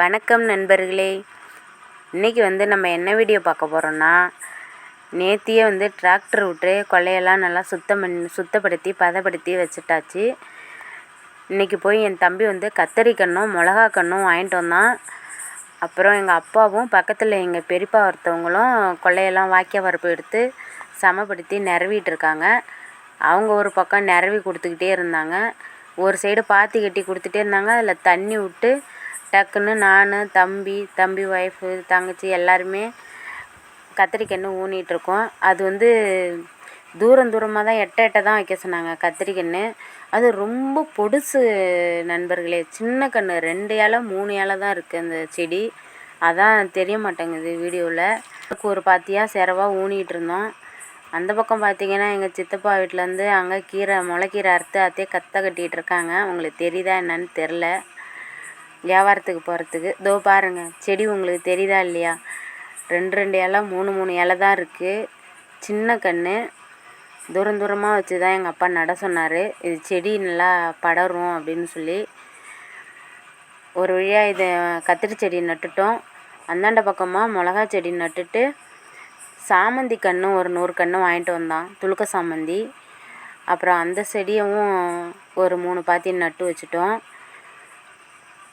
வணக்கம் நண்பர்களே. இன்றைக்கி வந்து நம்ம என்ன வீடியோ பார்க்க போகிறோன்னா நேத்தியே வந்து டிராக்டர் விட்டு கொள்ளையெல்லாம் நல்லா சுத்தம் பண்ணி சுத்தப்படுத்தி பதப்படுத்தி வச்சுட்டாச்சு. இன்றைக்கி போய் என் தம்பி வந்து கத்தரி கன்றும் மிளகா கன்றும் வாங்கிட்டு வந்தான். அப்புறம் எங்கள் அப்பாவும் பக்கத்தில் எங்கள் பெரியப்பா ஒருத்தவங்களும் கொள்ளையெல்லாம் வாய்க்கால் வரப்பு எடுத்து சமப்படுத்தி நிரவிட்டு இருக்காங்க. அவங்க ஒரு பக்கம் நிரவி கொடுத்துக்கிட்டே இருந்தாங்க. ஒரு சைடு பாத்தி கட்டி கொடுத்துட்டே இருந்தாங்க. அதில் தண்ணி விட்டு டக்குன்னு நான் தம்பி தம்பி ஒய்ஃபு தங்கச்சி எல்லாருமே கத்திரிக்கன்று ஊனிகிட்ருக்கோம் அது வந்து தூரம் தூரமாக தான் எட்ட எட்ட தான் வைக்க சொன்னாங்க கத்திரிக்கன்று அது ரொம்ப பொடுசு நண்பர்களே சின்ன கன்று ரெண்டு இலை மூணு இலை தான் இருக்குது அந்த செடி. அதான் தெரிய மாட்டேங்குது வீடியோவில் ஒரு பாத்தியாக செரவாக ஊனிகிட்டு இருந்தோம். அந்த பக்கம் பார்த்தீங்கன்னா எங்கள் சித்தப்பா வீட்டிலேருந்து அங்கே கீரை முளைக்கீரை அறுத்து அத்தையே கத்த கட்டிகிட்டு இருக்காங்க. உங்களுக்கு தெரியுதா என்னன்னு தெரில வியாபாரத்துக்கு போகிறதுக்கு இதோ பாருங்கள் செடி உங்களுக்கு தெரியுதா இல்லையா? ரெண்டு ரெண்டு இலை மூணு மூணு இலை தான் இருக்குது சின்ன கன்று தூரம் தூரமாக வச்சு தான் எங்கள் அப்பா நட சொன்னார். இது செடி நல்லா படரும் அப்படின்னு சொல்லி. ஒரு வழியாக இதை கத்திரி செடி நட்டுட்டோம். அந்தாண்ட பக்கமாக மிளகா செடி நட்டுட்டு சாமந்தி கன்று ஒரு நூறு கன்று வாங்கிட்டு வந்தான். துளுக்க சாமந்தி. அப்புறம் அந்த செடியவும் ஒரு மூணு பாத்தி நட்டு வச்சுட்டோம்.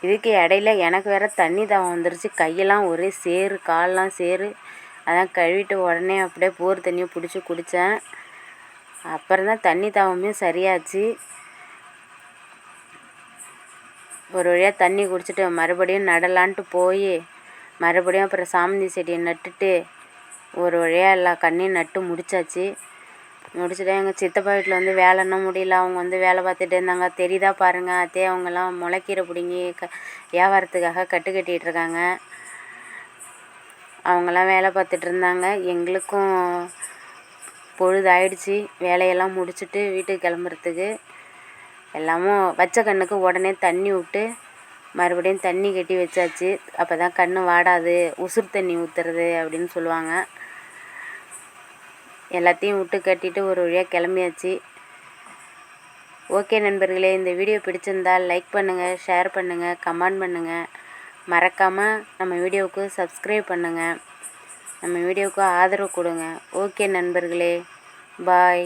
இதுக்கு இடையில எனக்கு வேறு தண்ணி தாகம் வந்துருச்சு. கையெல்லாம் ஒரே சேறு கால்லாம் சேறு. அதான் கழுவிட்டு உடனே அப்படியே போர் தண்ணியை பிடிச்சி குடித்தேன் அப்புறம் தான் தண்ணி தாகமே சரியாச்சு. ஒரு வழியாக தண்ணி குடிச்சிட்டு மறுபடியும் நடலான்ட்டு போய் மறுபடியும் அப்புறம் சாமந்தி செடியை நட்டுட்டு ஒரு வழியாக எல்லா கண்ணையும் நட்டு முடிச்சாச்சு. முடிச்சுட்டு எங்கள் சித்தப்பா வீட்டில் வந்து வேலைன்னா முடியல. அவங்க வந்து வேலை பார்த்துட்டு இருந்தாங்க. தெரியுதா பாருங்கள் அத்தே அவங்கெல்லாம் முளைக்கீரை பிடுங்கி க வியாபாரத்துக்காக கட்டு கட்டிகிட்டு இருக்காங்க. அவங்கெல்லாம் வேலை பார்த்துட்டு இருந்தாங்க. எங்களுக்கும் பொழுது ஆயிடுச்சு வேலையெல்லாம் முடிச்சுட்டு வீட்டுக்கு கிளம்புறதுக்கு. எல்லாமும் வச்ச கண்ணுக்கு உடனே தண்ணி விட்டு மறுபடியும் தண்ணி கட்டி வச்சாச்சு. அப்போ தான் கண் வாடாது. உசுறு தண்ணி ஊற்றுறது அப்படின்னு சொல்லுவாங்க. எல்லாத்தையும் விட்டு கட்டிட்டு ஒரு வழியாக கிளம்பியாச்சு. ஓகே நண்பர்களே இந்த வீடியோ பிடிச்சிருந்தால் லைக் பண்ணுங்கள் ஷேர் பண்ணுங்கள் கமெண்ட் பண்ணுங்கள் மறக்காமல் நம்ம வீடியோவுக்கு சப்ஸ்கிரைப் பண்ணுங்கள் நம்ம வீடியோவுக்கு ஆதரவு கொடுங்க. ஓகே நண்பர்களே பாய்